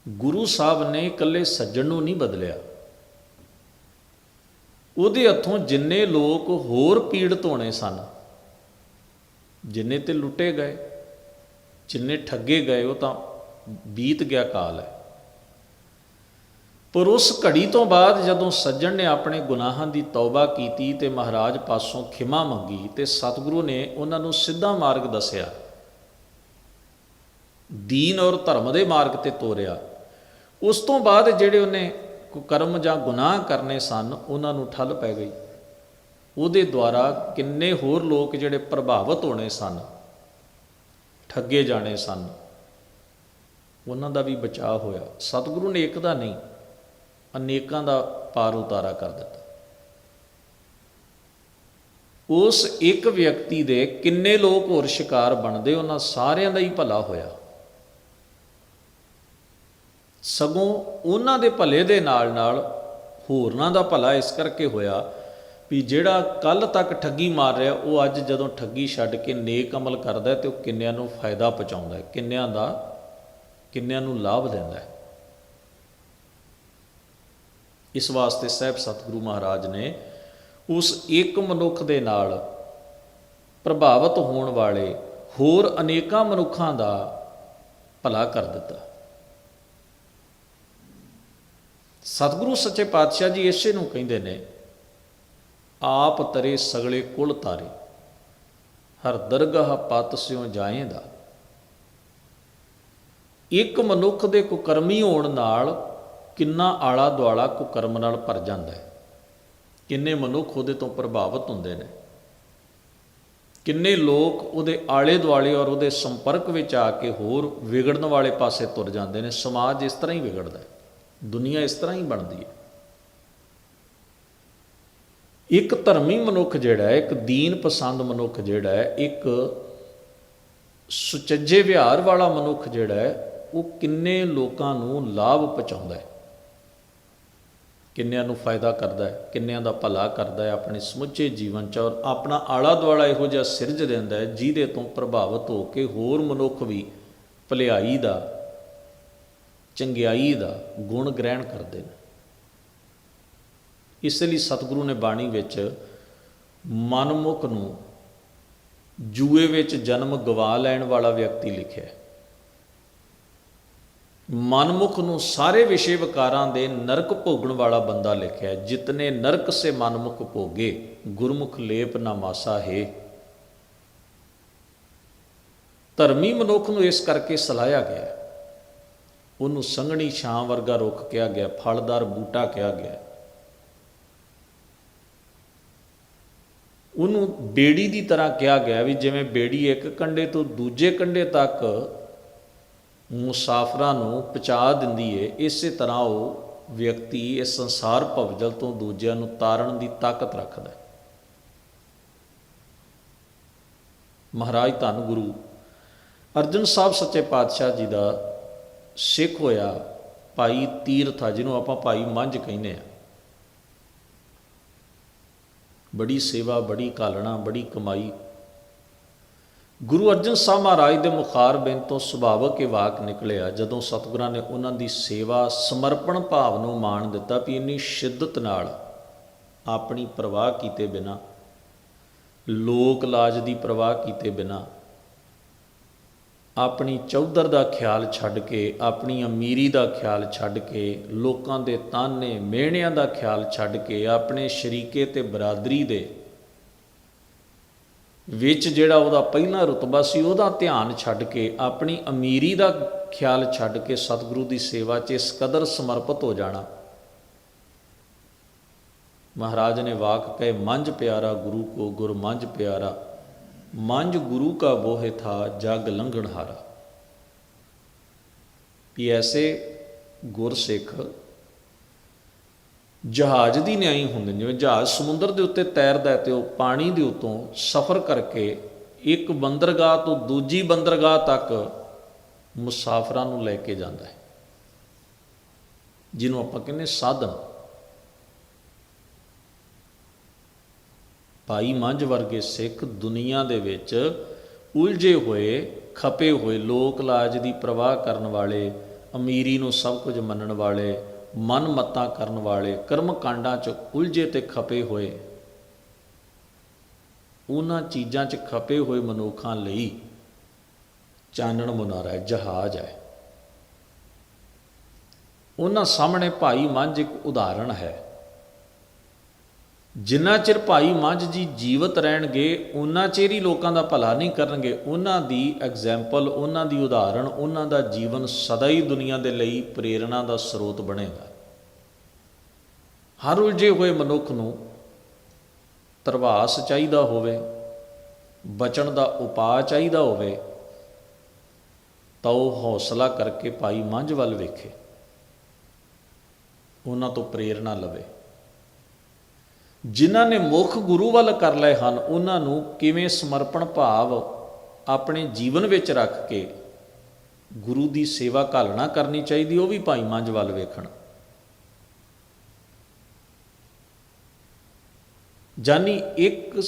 ਗੁਰੂ ਸਾਹਿਬ ਨੇ ਇਕੱਲੇ ਸੱਜਣ ਨੂੰ ਨਹੀਂ ਬਦਲਿਆ। ਉਹਦੇ ਹੱਥੋਂ ਜਿੰਨੇ ਲੋਕ ਹੋਰ ਪੀੜਤ ਹੋਣੇ ਸਨ, ਜਿੰਨੇ ਤੇ ਲੁੱਟੇ ਗਏ, ਜਿੰਨੇ ਠੱਗੇ ਗਏ, ਉਹ ਤਾਂ ਬੀਤ ਗਿਆ ਕਾਲ ਹੈ। ਪਰ ਉਸ ਘੜੀ ਤੋਂ ਬਾਅਦ ਜਦੋਂ ਸੱਜਣ ਨੇ ਆਪਣੇ ਗੁਨਾਹਾਂ ਦੀ ਤੌਬਾ ਕੀਤੀ ਤੇ ਮਹਾਰਾਜ ਪਾਸੋਂ ਖਿਮਾ ਮੰਗੀ ਤੇ ਸਤਿਗੁਰੂ ਨੇ ਉਹਨਾਂ ਨੂੰ ਸਿੱਧਾ ਮਾਰਗ ਦੱਸਿਆ, ਦੀਨ ਔਰ ਧਰਮ ਦੇ ਮਾਰਗ ਤੇ ਤੋਰਿਆ ਉਸ ਤੋਂ ਬਾਅਦ ਜਿਹੜੇ ਉਹਨੇ ਕੋ ਕਰਮ ਜਾਂ ਗੁਨਾਹ ਕਰਨੇ ਸਨ, ਉਹਨਾਂ ਨੂੰ ਠੱਲ ਪੈ ਗਈ। ਉਹਦੇ ਦੁਆਰਾ ਕਿੰਨੇ ਹੋਰ ਲੋਕ ਜਿਹੜੇ ਪ੍ਰਭਾਵਿਤ ਹੋਣੇ ਸਨ, ਠੱਗੇ ਜਾਣੇ ਸਨ, ਉਹਨਾਂ ਦਾ ਵੀ ਬਚਾਅ ਹੋਇਆ। ਸਤਿਗੁਰੂ ਨੇ ਇੱਕ ਦਾ ਨਹੀਂ, ਅਨੇਕਾਂ ਦਾ ਪਾਰ ਉਤਾਰਾ ਕਰ ਦਿੱਤਾ। ਉਸ ਇੱਕ ਵਿਅਕਤੀ ਦੇ ਕਿੰਨੇ ਲੋਕ ਹੋਰ ਸ਼ਿਕਾਰ ਬਣਦੇ, ਉਹਨਾਂ ਸਾਰਿਆਂ ਦਾ ਹੀ ਭਲਾ ਹੋਇਆ। ਸਗੋਂ ਉਹਨਾਂ ਦੇ ਭਲੇ ਦੇ ਨਾਲ ਨਾਲ ਹੋਰਨਾਂ ਦਾ ਭਲਾ ਇਸ ਕਰਕੇ ਹੋਇਆ ਵੀ ਜਿਹੜਾ ਕੱਲ ਤੱਕ ਠੱਗੀ ਮਾਰ ਰਿਹਾ, ਉਹ ਅੱਜ ਜਦੋਂ ਠੱਗੀ ਛੱਡ ਕੇ ਨੇਕ ਅਮਲ ਕਰਦਾ ਹੈ ਤੇ ਉਹ ਕਿੰਨਿਆਂ ਨੂੰ ਫਾਇਦਾ ਪਹੁੰਚਾਉਂਦਾ ਹੈ, ਕਿੰਨਿਆਂ ਦਾ, ਕਿੰਨਿਆਂ ਨੂੰ ਲਾਭ ਦਿੰਦਾ ਹੈ। ਇਸ ਵਾਸਤੇ ਸਹਿਬ ਸਤਿਗੁਰੂ ਮਹਾਰਾਜ ਨੇ ਉਸ ਇੱਕ ਮਨੁੱਖ ਦੇ ਨਾਲ ਪ੍ਰਭਾਵਿਤ ਹੋਣ ਵਾਲੇ ਹੋਰ ਅਨੇਕਾਂ ਮਨੁੱਖਾਂ ਦਾ ਭਲਾ ਕਰ ਦਿੱਤਾ। ਸਤਿਗੁਰੂ ਸੱਚੇ ਪਾਤਸ਼ਾਹ ਜੀ ਇਸੇ ਨੂੰ ਕਹਿੰਦੇ ਨੇ, ਆਪ ਤਰੇ ਸਗਲੇ ਕੁਲ ਤਾਰੇ, ਹਰ ਦਰਗਾਹ ਪਤ ਸਿਉ ਜਾਏਂਦਾ। ਇੱਕ ਮਨੁੱਖ ਦੇ ਕੁਕਰਮੀ ਹੋਣ ਨਾਲ ਕਿੰਨਾ ਆਲਾ ਦੁਆਲਾ ਕੁਕਰਮ ਨਾਲ ਭਰ ਜਾਂਦਾ ਹੈ। ਕਿੰਨੇ ਮਨੁੱਖ ਉਹਦੇ ਤੋਂ ਪ੍ਰਭਾਵਿਤ ਹੁੰਦੇ ਨੇ। ਕਿੰਨੇ ਲੋਕ ਉਹਦੇ ਆਲੇ ਦੁਆਲੇ ਔਰ ਉਹਦੇ ਸੰਪਰਕ ਵਿੱਚ ਆ ਕੇ ਹੋਰ ਵਿਗੜਨ ਵਾਲੇ ਪਾਸੇ ਤੁਰ ਜਾਂਦੇ ਨੇ। ਸਮਾਜ ਇਸ ਤਰ੍ਹਾਂ ਹੀ ਵਿਗੜਦਾ ਹੈ। ਦੁਨੀਆ ਇਸ ਤਰ੍ਹਾਂ ਹੀ ਬਣਦੀ ਹੈ। ਇੱਕ ਧਰਮੀ ਮਨੁੱਖ ਜਿਹੜਾ ਹੈ, ਇੱਕ ਦੀਨ ਪਸੰਦ ਮਨੁੱਖ ਜਿਹੜਾ ਹੈ, ਇੱਕ ਸੁਚੱਜੇ ਵਿਹਾਰ ਵਾਲਾ ਮਨੁੱਖ ਜਿਹੜਾ ਹੈ, ਉਹ ਕਿੰਨੇ ਲੋਕਾਂ ਨੂੰ ਲਾਭ ਪਹੁੰਚਾਉਂਦਾ ਹੈ। ਕਿੰਨਿਆਂ ਨੂੰ ਫਾਇਦਾ ਕਰਦਾ ਹੈ, ਕਿੰਨਿਆਂ ਦਾ ਭਲਾ ਕਰਦਾ ਹੈ, ਆਪਣੇ ਸਮੁੱਚੇ ਜੀਵਨ 'ਚ ਔਰ ਆਪਣਾ ਆਲਾ ਦੁਆਲਾ ਇਹੋ ਜਿਹਾ ਸਿਰਜ ਦਿੰਦਾ ਹੈ, ਜਿਹਦੇ ਤੋਂ ਪ੍ਰਭਾਵਿਤ ਹੋ ਕੇ ਹੋਰ ਮਨੁੱਖ ਵੀ ਭਲਾਈ ਦਾ ਚੰਗਿਆਈ ਦਾ ਗੁਣ ਗ੍ਰਹਿਣ ਕਰਦੇ ਨੇ। ਇਸ ਲਈ ਸਤਿਗੁਰੂ ਨੇ ਬਾਣੀ ਵਿੱਚ ਮਨਮੁਖ ਨੂੰ ਜੂਏ ਵਿੱਚ ਜਨਮ ਗਵਾ ਲੈਣ ਵਾਲਾ ਵਿਅਕਤੀ ਲਿਖਿਆ ਹੈ। ਮਨਮੁਖ ਨੂੰ ਸਾਰੇ ਵਿਸ਼ੇ ਵਿਕਾਰਾਂ ਦੇ ਨਰਕ ਭੋਗਣ ਵਾਲਾ ਬੰਦਾ ਲਿਖਿਆ ਹੈ। ਜਿਤਨੇ ਨਰਕ ਸੇ ਮਨਮੁਖ ਭੋਗੇ, ਗੁਰਮੁਖ ਲੇਪ ਨਾ ਮਾਸਾ ਹੈ। ਧਰਮੀ ਮਨੁੱਖ ਨੂੰ ਇਸ ਕਰਕੇ ਸਲਾਹਿਆ ਗਿਆ ਉਹਨੂੰ ਸੰਘਣੀ ਛਾਂ ਵਰਗਾ ਰੁੱਖ ਕਿਹਾ ਗਿਆ, ਫਲਦਾਰ ਬੂਟਾ ਕਿਹਾ ਗਿਆ। ਉਹਨੂੰ ਬੇੜੀ ਦੀ ਤਰ੍ਹਾਂ ਕਿਹਾ ਗਿਆ ਵੀ ਜਿਵੇਂ ਬੇੜੀ ਇੱਕ ਕੰਡੇ ਤੋਂ ਦੂਜੇ ਕੰਡੇ ਤੱਕ ਮੁਸਾਫਰਾਂ ਨੂੰ ਪਹੁੰਚਾ ਦਿੰਦੀ ਏ, ਇਸੇ ਤਰ੍ਹਾਂ ਉਹ ਵਿਅਕਤੀ ਇਸ ਸੰਸਾਰ ਭਵਜਲ ਤੋਂ ਦੂਜਿਆਂ ਨੂੰ ਤਾਰਨ ਦੀ ਤਾਕਤ ਰੱਖਦਾ ਹੈ। ਮਹਾਰਾਜ ਧੰਨ ਗੁਰੂ ਅਰਜਨ ਸਾਹਿਬ ਸੱਚੇ ਪਾਤਸ਼ਾਹ ਜੀ ਦਾ ਸਿੱਖ ਹੋਇਆ, ਭਾਈ ਤੀਰਥ ਆ, ਜਿਹਨੂੰ ਆਪਾਂ ਭਾਈ ਮੰਝ ਕਹਿੰਦੇ ਆ। ਬੜੀ ਸੇਵਾ, ਬੜੀ ਕਾਲਣਾ ਬੜੀ ਕਮਾਈ। ਗੁਰੂ ਅਰਜਨ ਸਾਹਿਬ ਮਹਾਰਾਜ ਦੇ ਮੁਖਾਰ ਬਿੰਦ ਤੋਂ ਸੁਭਾਵਕ ਇਹ ਵਾਕ ਨਿਕਲਿਆ, ਜਦੋਂ ਸਤਿਗੁਰਾਂ ਨੇ ਉਹਨਾਂ ਦੀ ਸੇਵਾ, ਸਮਰਪਣ ਭਾਵ ਨੂੰ ਮਾਣ ਦਿੱਤਾ ਵੀ ਇੰਨੀ ਸ਼ਿੱਦਤ ਨਾਲ ਆਪਣੀ ਪ੍ਰਵਾਹ ਕੀਤੇ ਬਿਨਾ, ਲੋਕ ਲਾਜ ਦੀ ਪ੍ਰਵਾਹ ਕੀਤੇ ਬਿਨਾ ਆਪਣੀ ਚੌਧਰ ਦਾ ਖਿਆਲ ਛੱਡ ਕੇ, ਆਪਣੀ ਅਮੀਰੀ ਦਾ ਖਿਆਲ ਛੱਡ ਕੇ, ਲੋਕਾਂ ਦੇ ਤਾਨੇ ਮਿਹਣਿਆਂ ਦਾ ਖਿਆਲ ਛੱਡ ਕੇ, ਆਪਣੇ ਸ਼ਰੀਕੇ ਤੇ ਬਰਾਦਰੀ ਦੇ ਵਿੱਚ ਜਿਹੜਾ ਉਹਦਾ ਪਹਿਲਾ ਰੁਤਬਾ ਸੀ, ਉਹਦਾ ਧਿਆਨ ਛੱਡ ਕੇ, ਆਪਣੀ ਅਮੀਰੀ ਦਾ ਖਿਆਲ ਛੱਡ ਕੇ ਸਤਿਗੁਰੂ ਦੀ ਸੇਵਾ 'ਚ ਇਸ ਕਦਰ ਸਮਰਪਿਤ ਹੋ ਜਾਣਾ। ਮਹਾਰਾਜ ਨੇ ਵਾਕ ਕਹੇ, ਮੰਝ ਪਿਆਰਾ ਗੁਰੂ ਕੋ ਗੁਰ ਮੰਝ ਪਿਆਰਾ। ਮੰਜ ਗੁਰੂ ਕਾ ਬੋਹਿ ਥਾ ਜਗ ਲੰਘਣ ਹਾਰਾ। ਵੀ ਐਸੇ ਗੁਰਸਿੱਖ ਜਹਾਜ਼ ਦੀ ਨਿਆਈ ਹੁੰਦੇ ਜਿਵੇਂ ਜਹਾਜ਼ ਸਮੁੰਦਰ ਦੇ ਉੱਤੇ ਤੈਰਦਾ ਹੈ ਤੇ ਉਹ ਪਾਣੀ ਦੇ ਉੱਤੋਂ ਸਫ਼ਰ ਕਰਕੇ ਇੱਕ ਬੰਦਰਗਾਹ ਤੋਂ ਦੂਜੀ ਬੰਦਰਗਾਹ ਤੱਕ ਮੁਸਾਫਰਾਂ ਨੂੰ ਲੈ ਕੇ ਜਾਂਦਾ ਹੈ। ਜਿਹਨੂੰ ਆਪਾਂ ਕਹਿੰਦੇ ਸਾਧਨ। ਭਾਈ ਮੰਝ ਵਰਗੇ ਸਿੱਖ ਦੁਨੀਆ ਦੇ ਵਿੱਚ ਉਲਝੇ ਹੋਏ, ਖਪੇ ਹੋਏ ਲੋਕ ਲਾਜ ਦੀ ਪ੍ਰਵਾਹ ਕਰਨ ਵਾਲੇ, ਅਮੀਰੀ ਨੂੰ ਸਭ ਕੁਝ ਮੰਨਣ ਵਾਲੇ, ਮਨ ਮਤਾਂ ਕਰਨ ਵਾਲੇ, ਕਰਮ ਕਾਂਡਾਂ 'ਚ ਉਲਝੇ ਤੇ ਖਪੇ ਹੋਏ। ਉਹਨਾਂ ਚੀਜ਼ਾਂ 'ਚ ਖਪੇ ਹੋਏ ਮਨੁੱਖਾਂ ਲਈ ਚਾਨਣ ਮੁਨਾਰਾ ਹੈ, ਜਹਾਜ਼ ਹੈ। ਉਹਨਾਂ ਸਾਹਮਣੇ ਭਾਈ ਮੰਝ ਇੱਕ ਉਦਾਹਰਣ ਹੈ। ਜਿੰਨਾ ਚਿਰ ਭਾਈ ਮੰਝ ਜੀ ਜੀਵਤ ਰਹਿਣਗੇ ਉਹਨਾਂ ਚਿਰ ਹੀ ਲੋਕਾਂ ਦਾ ਭਲਾ ਨਹੀਂ ਕਰਨਗੇ। ਉਹਨਾਂ ਦੀ ਐਗਜ਼ੈਂਪਲ ਉਹਨਾਂ ਦੀ ਉਦਾਹਰਣ, ਉਹਨਾਂ ਦਾ ਜੀਵਨ ਸਦਾ ਹੀ ਦੁਨੀਆ ਦੇ ਲਈ ਪ੍ਰੇਰਣਾ ਦਾ ਸਰੋਤ ਬਣੇਗਾ। ਹਰ ਉਲਝੇ ਹੋਏ ਮਨੁੱਖ ਨੂੰ ਤਰਵਾਸ ਚਾਹੀਦਾ ਹੋਵੇ, ਬਚਣ ਦਾ ਉਪਾਅ ਚਾਹੀਦਾ ਹੋਵੇ, ਤਾਂ ਉਹ ਹੌਸਲਾ ਕਰਕੇ ਭਾਈ ਮੰਝ ਵੱਲ ਵੇਖੇ। ਉਹਨਾਂ ਤੋਂ ਪ੍ਰੇਰਣਾ ਲਵੇ। ਜਿਨ੍ਹਾਂ ਨੇ ਮੁੱਖ ਗੁਰੂ ਵੱਲ ਕਰ ਲਏ ਹਨ, ਉਹਨਾਂ ਨੂੰ ਕਿਵੇਂ ਸਮਰਪਣ ਭਾਵ ਆਪਣੇ ਜੀਵਨ ਵਿੱਚ ਰੱਖ ਕੇ ਗੁਰੂ ਦੀ ਸੇਵਾ ਘਾਲਣਾ ਕਰਨੀ ਚਾਹੀਦੀ, ਉਹ ਵੀ ਭਾਈ ਮੰਝ ਵੱਲ ਵੇਖਣ। ਜਾਨੀ ਇੱਕ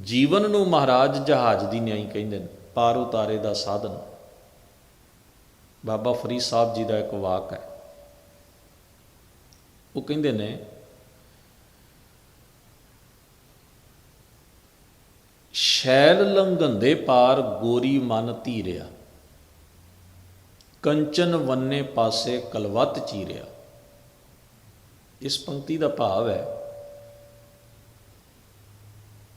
ਜੀਵਨ ਨੂੰ ਮਹਾਰਾਜ ਜਹਾਜ਼ ਦੀ ਨਿਆਈ ਕਹਿੰਦੇ ਨੇ, ਪਾਰ ਉਤਾਰੇ ਦਾ ਸਾਧਨ। ਬਾਬਾ ਫਰੀਦ ਸਾਹਿਬ ਜੀ ਦਾ ਇੱਕ ਵਾਕ ਹੈ। ਉਹ ਕਹਿੰਦੇ ਨੇ ਸ਼ੈਲ ਲੰਘੰਦੇ ਪਾਰ ਗੋਰੀ ਮਨ ਧੀਰਿਆ। ਕੰਚਨ ਵੰਨੇ ਪਾਸੇ ਕਲਵਤ ਚੀਰਿਆ। ਇਸ ਪੰਕਤੀ ਦਾ ਭਾਵ ਹੈ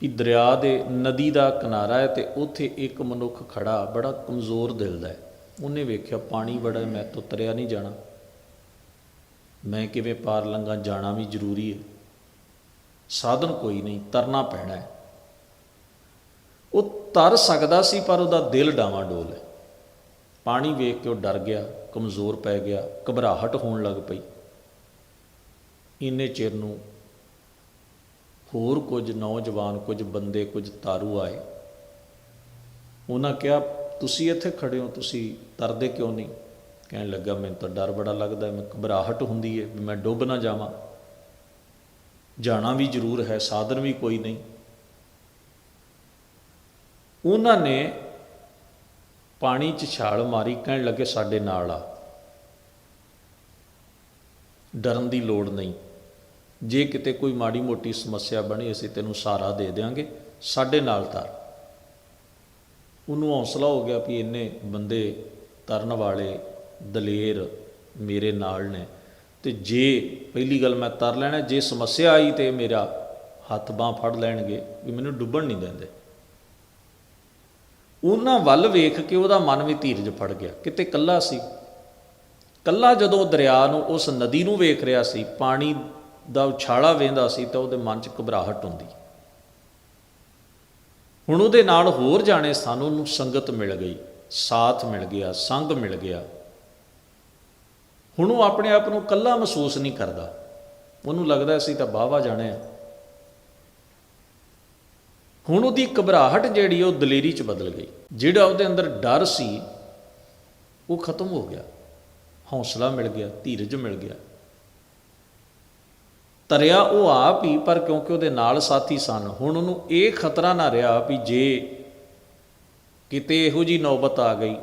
ਕਿ ਦਰਿਆ ਦੇ ਨਦੀ ਦਾ ਕਿਨਾਰਾ ਹੈ ਤੇ ਉੱਥੇ ਇੱਕ ਮਨੁੱਖ ਖੜਾ ਬੜਾ ਕਮਜ਼ੋਰ ਦਿਲ ਦਾ ਹੈ। ਉਹਨੇ ਵੇਖਿਆ ਪਾਣੀ ਬੜਾ ਮੈਂ ਤੋਂ ਤਰਿਆ ਨਹੀਂ ਜਾਣਾ। ਮੈਂ ਕਿਵੇਂ ਪਾਰ ਲੰਘਾਂ, ਜਾਣਾ ਵੀ ਜ਼ਰੂਰੀ ਹੈ। ਸਾਧਨ ਕੋਈ ਨਹੀਂ, ਤਰਨਾ ਪੈਣਾ ਹੈ। ਉਹ ਤਰ ਸਕਦਾ ਸੀ, ਪਰ ਉਹਦਾ ਦਿਲ ਡਾਵਾਂ ਡੋਲ ਹੈ। ਪਾਣੀ ਵੇਖ ਕੇ ਉਹ ਡਰ ਗਿਆ, ਕਮਜ਼ੋਰ ਪੈ ਗਿਆ, ਘਬਰਾਹਟ ਹੋਣ ਲੱਗ ਪਈ। ਇੰਨੇ ਚਿਰ ਨੂੰ ਹੋਰ ਕੁਝ ਨੌਜਵਾਨ, ਕੁਝ ਬੰਦੇ, ਕੁਝ ਤਾਰੂ ਆਏ। ਉਹਨਾਂ ਕਿਹਾ, ਤੁਸੀਂ ਇੱਥੇ ਖੜੇ ਹੋ, ਤੁਸੀਂ ਤਰਦੇ ਕਿਉਂ ਨਹੀਂ? ਕਹਿਣ ਲੱਗਾ, ਮੈਨੂੰ ਤਾਂ ਡਰ ਬੜਾ ਲੱਗਦਾ, ਮੈਂ ਘਬਰਾਹਟ ਹੁੰਦੀ ਹੈ, ਵੀ ਮੈਂ ਡੁੱਬ ਨਾ ਜਾਵਾਂ। ਜਾਣਾ ਵੀ ਜ਼ਰੂਰ ਹੈ, ਸਾਧਨ ਵੀ ਕੋਈ ਨਹੀਂ। ਉਹਨਾਂ ਨੇ ਪਾਣੀ 'ਚ ਛਾਲ ਮਾਰੀ, ਕਹਿਣ ਲੱਗੇ, ਸਾਡੇ ਨਾਲ ਆ। ਡਰਨ ਦੀ ਲੋੜ ਨਹੀਂ। ਜੇ ਕਿਤੇ ਕੋਈ ਮਾੜੀ ਮੋਟੀ ਸਮੱਸਿਆ ਬਣੀ, ਅਸੀਂ ਤੈਨੂੰ ਸਹਾਰਾ ਦੇ ਦੇਵਾਂਗੇ ਸਾਡੇ ਨਾਲ ਤਰ। ਉਹਨੂੰ ਹੌਸਲਾ ਹੋ ਗਿਆ ਵੀ ਇੰਨੇ ਬੰਦੇ ਤਰਨ ਵਾਲੇ ਦਲੇਰ ਮੇਰੇ ਨਾਲ ਨੇ। ਤੇ ਜੇ ਪਹਿਲੀ ਗੱਲ ਮੈਂ ਤਰ ਲੈਣਾ, ਜੇ ਸਮੱਸਿਆ ਆਈ ਤੇ ਮੇਰਾ ਹੱਥ ਬਾਹ ਫੜ ਲੈਣਗੇ ਵੀ ਮੈਨੂੰ ਡੁੱਬਣ ਨਹੀਂ ਦਿੰਦੇ। ਉਹਨਾਂ ਵੱਲ ਵੇਖ ਕੇ ਉਹਦਾ ਮਨ ਵੀ ਧੀਰਜ ਫੜ ਗਿਆ। ਕਿਤੇ ਕੱਲਾ ਸੀ। ਕੱਲਾ ਜਦੋਂ ਦਰਿਆ ਨੂੰ, ਉਸ ਨਦੀ ਨੂੰ ਵੇਖ ਰਿਹਾ ਸੀ, ਪਾਣੀ ਦਾ ਉਛਾਲਾ ਵੇਂਦਾ ਸੀ ਤਾਂ ਉਹਦੇ ਮਨ 'ਚ ਘਬਰਾਹਟ ਹੁੰਦੀ। ਹੁਣ ਉਹਦੇ ਨਾਲ ਹੋਰ ਜਾਣੇ ਸਨ ਉਹਨੂੰ ਸੰਗਤ ਮਿਲ ਗਈ, ਸਾਥ ਮਿਲ ਗਿਆ, ਸੰਗ ਮਿਲ ਗਿਆ। ਹੁਣ ਉਹ ਆਪਣੇ ਆਪ ਨੂੰ ਕੱਲਾ ਮਹਿਸੂਸ ਨਹੀਂ ਕਰਦਾ। ਉਹਨੂੰ ਲੱਗਦਾ ਸੀ ਤਾਂ ਬਾਵਾ ਜਾਣੇ ਆ। ਹੁਣ ਉਹਦੀ ਘਬਰਾਹਟ ਜਿਹੜੀ ਉਹ ਦਲੇਰੀ 'ਚ ਬਦਲ ਗਈ। ਜਿਹੜਾ ਉਹਦੇ ਅੰਦਰ ਡਰ ਸੀ, ਉਹ ਖਤਮ ਹੋ ਗਿਆ। ਹੌਸਲਾ ਮਿਲ ਗਿਆ, ਧੀਰਜ ਮਿਲ ਗਿਆ। ਤਰਿਆ ਉਹ ਆਪ ਹੀ, ਪਰ ਕਿਉਂਕਿ ਉਹਦੇ ਨਾਲ ਸਾਥੀ ਸਨ, ਹੁਣ ਉਹਨੂੰ ਇਹ ਖਤਰਾ ਨਾ ਰਿਹਾ ਵੀ ਜੇ ਕਿਤੇ ਇਹੋ ਜੀ ਨੌਬਤ ਆ ਗਈ,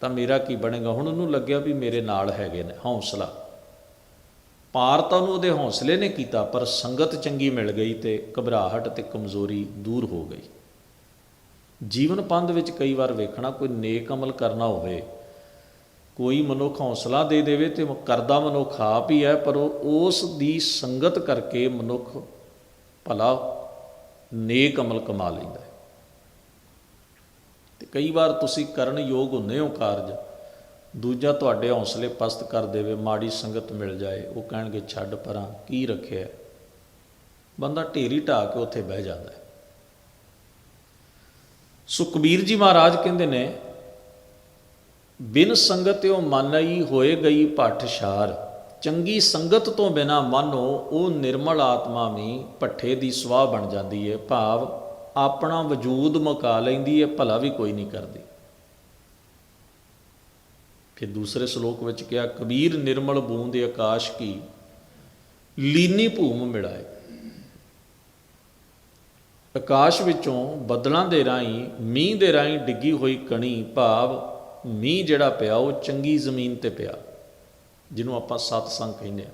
ਤਾਂ ਮੇਰਾ ਕੀ ਬਣੇਗਾ? ਹੁਣ ਉਹਨੂੰ ਲੱਗਿਆ ਵੀ ਮੇਰੇ ਨਾਲ ਹੈਗੇ ਨੇ, ਹੌਸਲਾ। ਪਾਰ ਤਾਂ ਉਹਨੂੰ ਉਹਦੇ ਹੌਸਲੇ ਨੇ ਕੀਤਾ, ਪਰ ਸੰਗਤ ਚੰਗੀ ਮਿਲ ਗਈ ਤੇ ਘਬਰਾਹਟ ਤੇ ਕਮਜ਼ੋਰੀ ਦੂਰ ਹੋ ਗਈ। ਜੀਵਨ ਪੰਧ ਵਿੱਚ ਕਈ ਵਾਰ ਵੇਖਣਾ, ਕੋਈ ਨੇਕ ਅਮਲ ਕਰਨਾ ਹੋਵੇ, ਕੋਈ ਮਨੁੱਖ ਹੌਸਲਾ ਦੇ ਦੇਵੇ ਤੇ ਕਰਦਾ ਮਨੁੱਖ ਆਪ ਹੀ ਹੈ, ਪਰ ਉਹ, ਉਸ ਦੀ ਸੰਗਤ ਕਰਕੇ ਮਨੁੱਖ ਭਲਾ ਨੇਕ ਅਮਲ ਕਮਾ ਲੈਂਦਾ ਹੈ। ਤੇ ਕਈ ਵਾਰ ਤੁਸੀਂ ਕਰਨ ਯੋਗ ਹੁੰਦੇ ਹੋ ਕਾਰਜ ਦੂਜਾ ਤੁਹਾਡੇ ਹੌਸਲੇ ਪਸਤ ਕਰ ਦੇਵੇ, ਮਾੜੀ ਸੰਗਤ ਮਿਲ ਜਾਏ। ਉਹ ਕਹਿਣਗੇ, ਛੱਡ ਪਰਾਂ, ਕੀ ਰੱਖਿਆ? ਬੰਦਾ ਢੇਰੀ ਢਾ ਕੇ ਉੱਥੇ ਬਹਿ ਜਾਂਦਾ ਹੈ। ਸੁਖਬੀਰ ਜੀ ਮਹਾਰਾਜ ਕਹਿੰਦੇ ਨੇ, ਬਿਨ ਸੰਗਤਿਓ ਮਨਈ ਹੋਏ ਗਈ ਭੱਠਸ਼ਾਰ ਚੰਗੀ ਸੰਗਤ ਤੋਂ ਬਿਨਾ ਮਨੋ ਉਹ ਨਿਰਮਲ ਆਤਮਾ ਵੀ ਭੱਠੇ ਦੀ ਸਵਾਹ ਬਣ ਜਾਂਦੀ ਹੈ। ਭਾਵ ਆਪਣਾ ਵਜੂਦ ਮੁਕਾ ਲੈਂਦੀ ਹੈ, ਭਲਾ ਵੀ ਕੋਈ ਨਹੀਂ ਕਰਦੀ। ਫਿਰ ਦੂਸਰੇ ਸ਼ਲੋਕ ਵਿੱਚ ਕਿਹਾ, ਕਬੀਰ ਨਿਰਮਲ ਬੂੰਦ ਆਕਾਸ਼ ਕੀ, ਲੀਨੀ ਭੂਮ ਮਿਲਾਏ। ਆਕਾਸ਼ ਵਿੱਚੋਂ ਬੱਦਲਾਂ ਦੇ ਰਾਹੀਂ, ਮੀਂਹ ਦੇ ਰਾਹੀਂ ਡਿੱਗੀ ਹੋਈ ਕਣੀ ਭਾਵ ਮੀਂਹ ਜਿਹੜਾ ਪਿਆ, ਉਹ ਚੰਗੀ ਜ਼ਮੀਨ ਤੇ ਪਿਆ, ਜਿਹਨੂੰ ਆਪਾਂ ਸਤਸੰਗ ਕਹਿੰਦੇ ਆ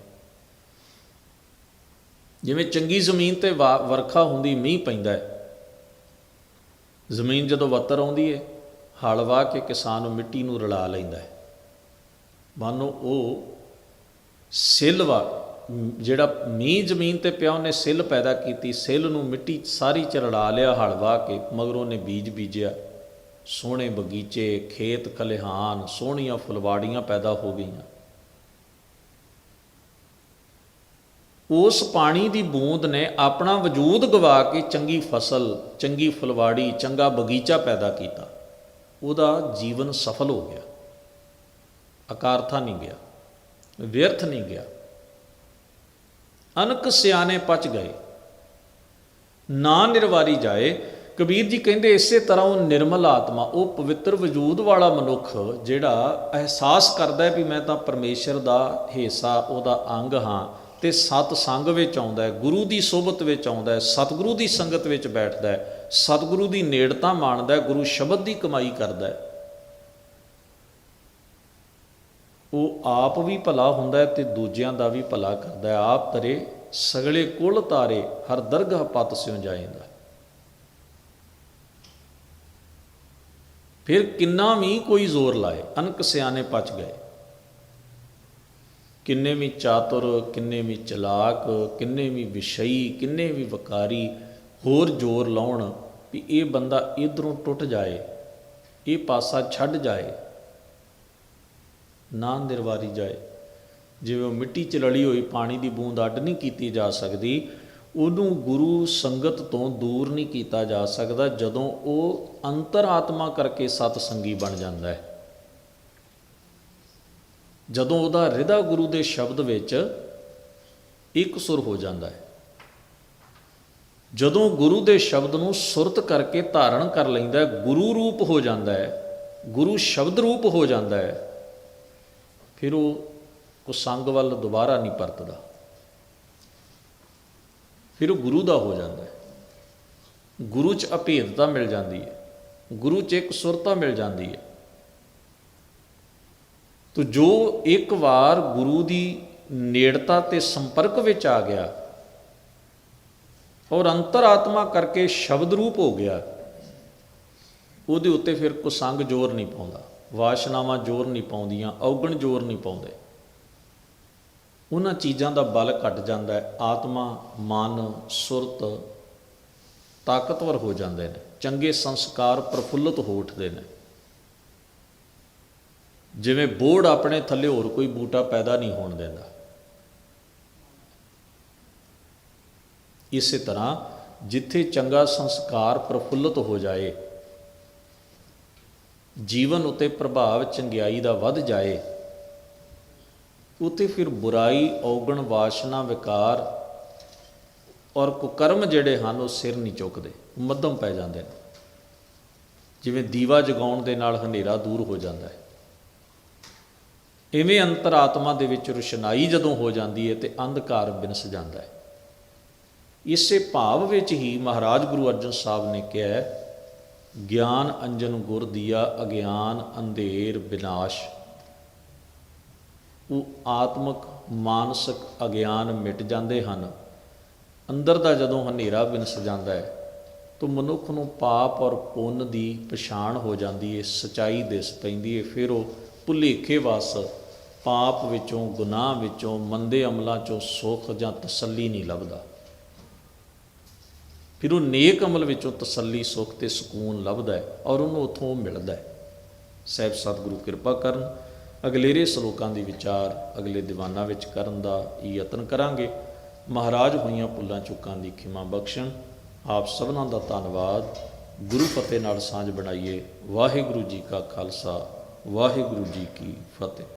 ਜਿਵੇਂ ਚੰਗੀ ਜ਼ਮੀਨ ਤੇ ਵਾ- ਵਰਖਾ ਹੁੰਦੀ, ਮੀਂਹ ਪੈਂਦਾ ਹੈ। ਜ਼ਮੀਨ ਜਦੋਂ ਵੱਤਰ ਆਉਂਦੀ ਹੈ, ਹਲ ਵਾਹ ਕੇ ਕਿਸਾਨ ਮਿੱਟੀ ਨੂੰ ਰਲਾ ਲੈਂਦਾ ਹੈ। ਮਾਨੋ, ਉਹ ਸਿੱਲ ਵਾ ਜਿਹੜਾ ਮੀਂਹ ਜ਼ਮੀਨ ਤੇ ਪਿਆ, ਉਹਨੇ ਸਿੱਲ ਪੈਦਾ ਕੀਤੀ, ਸਿੱਲ ਨੂੰ ਮਿੱਟੀ ਸਾਰੀ ਚ ਰਲਾ ਲਿਆ ਹਲਵਾ ਕੇ, ਮਗਰੋਂ ਨੇ ਬੀਜ ਬੀਜਿਆ। ਸੋਹਣੇ ਬਗੀਚੇ, ਖੇਤ ਖਲਿਹਾਨ ਸੋਹਣੀਆਂ ਫੁਲਵਾੜੀਆਂ ਪੈਦਾ ਹੋ ਗਈਆਂ। ਉਸ ਪਾਣੀ ਦੀ ਬੂੰਦ ਨੇ ਆਪਣਾ ਵਜੂਦ ਗਵਾ ਕੇ ਚੰਗੀ ਫਸਲ, ਚੰਗੀ ਫੁਲਵਾੜੀ, ਚੰਗਾ ਬਗੀਚਾ ਪੈਦਾ ਕੀਤਾ। ਉਹਦਾ ਜੀਵਨ ਸਫਲ ਹੋ ਗਿਆ। ਅਕਾਰਥਾ ਨਹੀਂ ਗਿਆ, ਵਿਅਰਥ ਨਹੀਂ ਗਿਆ। ਅਨਕ ਸਿਆਣੇ ਪਚ ਗਏ। ਨਾ ਨਿਰਵਾਰੀ ਜਾਏ। ਕਬੀਰ ਜੀ ਕਹਿੰਦੇ ਇਸੇ ਤਰ੍ਹਾਂ ਉਹ ਨਿਰਮਲ ਆਤਮਾ, ਉਹ ਪਵਿੱਤਰ ਵਜੂਦ ਵਾਲਾ ਮਨੁੱਖ ਜਿਹੜਾ ਅਹਿਸਾਸ ਕਰਦਾ ਹੈ ਵੀ ਮੈਂ ਤਾਂ ਪਰਮੇਸ਼ਰ ਦਾ ਹਿੱਸਾ, ਉਹਦਾ ਅੰਗ ਹਾਂ ਤੇ ਸਤ ਸੰਗ ਵਿੱਚ ਆਉਂਦਾ ਹੈ, ਗੁਰੂ ਦੀ ਸੋਭਤ ਵਿੱਚ ਆਉਂਦਾ ਹੈ, ਸਤਿਗੁਰੂ ਦੀ ਸੰਗਤ ਵਿੱਚ ਬੈਠਦਾ ਹੈ, ਸਤਿਗੁਰੂ ਦੀ ਨੇੜਤਾ ਮਾਣਦਾ ਹੈ, ਗੁਰੂ ਸ਼ਬਦ ਦੀ ਕਮਾਈ ਕਰਦਾ ਹੈ। ਉਹ ਆਪ ਵੀ ਭਲਾ ਹੁੰਦਾ ਹੈ ਤੇ ਦੂਜਿਆਂ ਦਾ ਵੀ ਭਲਾ ਕਰਦਾ ਆਪ ਤਰੇ ਸਗਲੇ ਕੁਲ ਤਾਰੇ ਹਰ ਦਰਗਹ ਪਤ ਸਿਉ ਜਾਏਂਦਾ ਫਿਰ ਕਿੰਨਾ ਵੀ ਕੋਈ ਜ਼ੋਰ ਲਾਏ, ਅਨਕ ਸਿਆਣੇ ਪਚ ਗਏ। ਕਿੰਨੇ ਵੀ ਚਾਤੁਰ, ਕਿੰਨੇ ਵੀ ਚਲਾਕ, ਕਿੰਨੇ ਵੀ ਵਿਸ਼ਈ, ਕਿੰਨੇ ਵੀ ਵਕਾਰੀ ਹੋਰ ਜ਼ੋਰ ਲਾਉਣ ਵੀ ਇਹ ਬੰਦਾ ਇਧਰੋਂ ਟੁੱਟ ਜਾਏ, ਇਹ ਪਾਸਾ ਛੱਡ ਜਾਏ। ਨਾ ਨਿਰਵਾਰੀ ਜਾਏ। ਜਿਵੇਂ ਉਹ ਮਿੱਟੀ 'ਚ ਰਲੀ ਹੋਈ ਪਾਣੀ ਦੀ ਬੂੰਦ ਅੱਡ ਨਹੀਂ ਕੀਤੀ ਜਾ ਸਕਦੀ, ਉਹਨੂੰ ਗੁਰੂ ਸੰਗਤ ਤੋਂ ਦੂਰ ਨਹੀਂ ਕੀਤਾ ਜਾ ਸਕਦਾ ਜਦੋਂ ਉਹ ਅੰਤਰਾਤਮਾ ਕਰਕੇ ਸਤ ਸੰਗੀ ਬਣ ਜਾਂਦਾ ਹੈ। ਜਦੋਂ ਉਹਦਾ ਹਿਰਦਾ ਗੁਰੂ ਦੇ ਸ਼ਬਦ ਵਿੱਚ ਇੱਕ ਸੁਰ ਹੋ ਜਾਂਦਾ ਹੈ। ਜਦੋਂ ਗੁਰੂ ਦੇ ਸ਼ਬਦ ਨੂੰ ਸੁਰਤ ਕਰਕੇ ਧਾਰਨ ਕਰ ਲੈਂਦਾ ਹੈ, ਗੁਰੂ ਰੂਪ ਹੋ ਜਾਂਦਾ ਹੈ, ਗੁਰੂ ਸ਼ਬਦ ਰੂਪ ਹੋ ਜਾਂਦਾ ਹੈ ਫਿਰ ਉਹ ਕੁਸੰਗ ਵੱਲ ਦੁਬਾਰਾ ਨਹੀਂ ਪਰਤਦਾ। ਫਿਰ ਉਹ ਗੁਰੂ ਦਾ ਹੋ ਜਾਂਦਾ ਹੈ। ਗੁਰੂ 'ਚ ਅਭੇਦਤਾ ਮਿਲ ਜਾਂਦੀ ਹੈ। ਗੁਰੂ 'ਚ ਇੱਕ ਸੁਰਤਾ ਮਿਲ ਜਾਂਦੀ ਹੈ। ਤੋ ਜੋ ਇੱਕ ਵਾਰ ਗੁਰੂ ਦੀ ਨੇੜਤਾ ਤੇ ਸੰਪਰਕ ਵਿੱਚ ਆ ਗਿਆ, ਔਰ ਅੰਤਰਾਤਮਾ ਕਰਕੇ ਸ਼ਬਦ ਰੂਪ ਹੋ ਗਿਆ, ਉਹਦੇ ਉੱਤੇ ਫਿਰ ਕੁਸੰਗ ਜ਼ੋਰ ਨਹੀਂ ਪਾਉਂਦਾ। ਵਾਸ਼ਨਾਵਾਂ ਜ਼ੋਰ ਨਹੀਂ ਪਾਉਂਦੀਆਂ, ਔਗਣ ਜ਼ੋਰ ਨਹੀਂ ਪਾਉਂਦੇ। ਉਹਨਾਂ ਚੀਜ਼ਾਂ ਦਾ ਬਲ ਘਟ ਜਾਂਦਾ ਹੈ, ਆਤਮਾ, ਮਨ, ਸੁਰਤ ਤਾਕਤਵਰ ਹੋ ਜਾਂਦੇ ਨੇ, ਚੰਗੇ ਸੰਸਕਾਰ ਪ੍ਰਫੁੱਲਤ ਹੋ ਉੱਠਦੇ ਨੇ। ਜਿਵੇਂ ਬੋੜ ਆਪਣੇ ਥੱਲੇ ਹੋਰ ਕੋਈ ਬੂਟਾ ਪੈਦਾ ਨਹੀਂ ਹੋਣ ਦਿੰਦਾ। ਇਸੇ ਤਰ੍ਹਾਂ ਜਿੱਥੇ ਚੰਗਾ ਸੰਸਕਾਰ ਪ੍ਰਫੁੱਲਤ ਹੋ ਜਾਏ ਜੀਵਨ ਉਤੇ ਪ੍ਰਭਾਵ ਚੰਗਿਆਈ ਦਾ ਵੱਧ ਜਾਏ, ਉਤੇ ਫਿਰ ਬੁਰਾਈ, ਔਗਣ, ਵਾਸ਼ਨਾ, ਵਿਕਾਰ ਔਰ ਕੁਕਰਮ ਜਿਹੜੇ ਹਨ, ਉਹ ਸਿਰ ਨਹੀਂ ਚੁੱਕਦੇ, ਮੱਧਮ ਪੈ ਜਾਂਦੇ ਨੇ। ਜਿਵੇਂ ਦੀਵਾ ਜਗਾਉਣ ਦੇ ਨਾਲ ਹਨੇਰਾ ਦੂਰ ਹੋ ਜਾਂਦਾ ਹੈ। ਇਵੇਂ ਅੰਤਰਾਤਮਾ ਦੇ ਵਿੱਚ ਰੁਸ਼ਨਾਈ ਜਦੋਂ ਹੋ ਜਾਂਦੀ ਹੈ ਤੇ ਅੰਧਕਾਰ ਬਿਨਸ ਜਾਂਦਾ ਹੈ। ਇਸੇ ਭਾਵ ਵਿੱਚ ਹੀ ਮਹਾਰਾਜ ਗੁਰੂ ਅਰਜਨ ਸਾਹਿਬ ਨੇ ਕਿਹਾ ਗਿਆਨ ਅੰਜਨ ਗੁਰ ਦੀਆ, ਅਗਿਆਨ ਅੰਧੇਰ ਵਿਨਾਸ਼। ਉਹ ਆਤਮਿਕ ਮਾਨਸਿਕ ਅਗਿਆਨ ਮਿਟ ਜਾਂਦੇ ਹਨ। ਅੰਦਰ ਦਾ ਜਦੋਂ ਹਨੇਰਾ ਬਿਨਸ ਜਾਂਦਾ ਹੈ, ਤਾਂ ਮਨੁੱਖ ਨੂੰ ਪਾਪ ਔਰ ਪੁੰਨ ਦੀ ਪਛਾਣ ਹੋ ਜਾਂਦੀ ਹੈ ਸਚਾਈ ਦਿਸ ਪੈਂਦੀ ਹੈ ਫਿਰ ਉਹ ਭੁਲੇਖੇ ਵਸ ਪਾਪ ਵਿੱਚੋਂ, ਗੁਨਾਹ ਵਿੱਚੋਂ, ਮੰਦੇ ਅਮਲਾਂ ਚੋਂ ਸੁੱਖ ਜਾਂ ਤਸੱਲੀ ਨਹੀਂ ਲੱਭਦਾ। ਫਿਰ ਉਹ ਨੇਕ ਅਮਲ ਵਿੱਚੋਂ ਤਸੱਲੀ, ਸੁੱਖ ਤੇ ਸਕੂਨ ਲੱਭਦਾ ਹੈ ਔਰ ਉਹਨੂੰ ਉਥੋਂ ਮਿਲਦਾ ਹੈ। ਸਹਿਬ ਸਤਿਗੁਰੂ ਕਿਰਪਾ ਕਰਨ, ਅਗਲੇਰੇ ਸ਼ਲੋਕਾਂ ਦੀ ਵਿਚਾਰ, ਅਗਲੇ ਦੀਵਾਨਾਂ ਵਿੱਚ ਕਰਨ ਦਾ ਯਤਨ ਕਰਾਂਗੇ। ਮਹਾਰਾਜ ਹੋਈਆਂ ਪੁੱਲਾਂ ਚੁੱਕਾਂ ਦੀ ਖਿਮਾ ਬਖਸ਼ਣ। ਆਪ ਸਭਨਾਂ ਦਾ ਧੰਨਵਾਦ। ਗੁਰੂ ਫਤਿਹ ਨਾਲ ਸਾਂਝ ਬਣਾਈਏ। ਵਾਹਿਗੁਰੂ ਜੀ ਕਾ ਖਾਲਸਾ, ਵਾਹਿਗੁਰੂ ਜੀ ਕੀ ਫਤਿਹ।